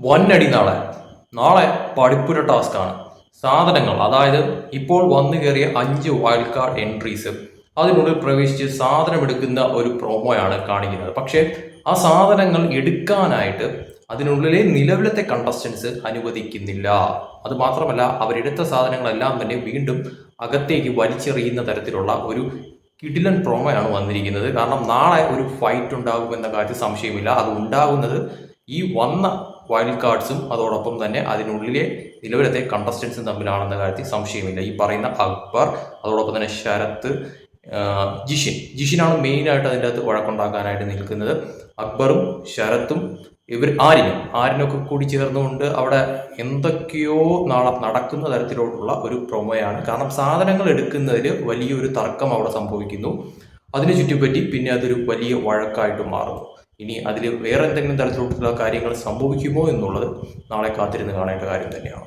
വന്നടി നാളെ. നാളെ പഠിപ്പുര ടാസ്ക്കാണ്. സാധനങ്ങൾ അതായത് ഇപ്പോൾ വന്നു കയറിയ അഞ്ച് വൈൽഡ് കാർഡ് എൻട്രീസ് അതിനുള്ളിൽ പ്രവേശിച്ച് സാധനം എടുക്കുന്ന ഒരു പ്രോമോയാണ് കാണിക്കുന്നത്. പക്ഷേ ആ സാധനങ്ങൾ എടുക്കാനായിട്ട് അതിനുള്ളിലെ നിലവിലത്തെ കണ്ടസ്റ്റൻസ് അനുവദിക്കുന്നില്ല. അത് മാത്രമല്ല അവരെടുത്ത സാധനങ്ങളെല്ലാം തന്നെ വീണ്ടും അകത്തേക്ക് വലിച്ചെറിയുന്ന തരത്തിലുള്ള ഒരു കിടിലൻ പ്രോമോയാണ് വന്നിരിക്കുന്നത്. കാരണം നാളെ ഒരു ഫൈറ്റ് ഉണ്ടാകുമെന്ന കാര്യത്തിൽ സംശയമില്ല. അത് ഉണ്ടാകുന്നത് ഈ വന്ന വൈൽഡ് കാർഡ്സും അതോടൊപ്പം തന്നെ അതിനുള്ളിലെ നിലവിലത്തെ കണ്ടസ്റ്റൻസും തമ്മിലാണെന്ന കാര്യത്തിൽ സംശയമില്ല. ഈ പറയുന്ന അക്ബർ അതോടൊപ്പം തന്നെ ശരത്ത് ജിഷിൻ. ജിഷിനാണ് മെയിനായിട്ട് അതിന്റെ അകത്ത് വഴക്കുണ്ടാക്കാനായിട്ട് നിൽക്കുന്നത്. അക്ബറും ശരത്തും ഇവർ ആരിനും ആരിനൊക്കെ കൂടി ചേർന്നുകൊണ്ട് അവിടെ എന്തൊക്കെയോ നാളെ നടക്കുന്ന തരത്തിലുള്ള ഒരു പ്രൊമോയാണ്. കാരണം സാധനങ്ങൾ എടുക്കുന്നതിൽ വലിയൊരു തർക്കം അവിടെ സംഭവിക്കുന്നു. അതിനെ ചുറ്റിപ്പറ്റി പിന്നെ അതൊരു വലിയ വഴക്കായിട്ട് മാറുന്നു. ഇനി അതിൽ വേറെ എന്തെങ്കിലും തരത്തിലുള്ള കാര്യങ്ങൾ സംഭവിക്കുമോ എന്നുള്ളത് നാളെ കാത്തിരുന്ന് കാണേണ്ട കാര്യം തന്നെയാണ്.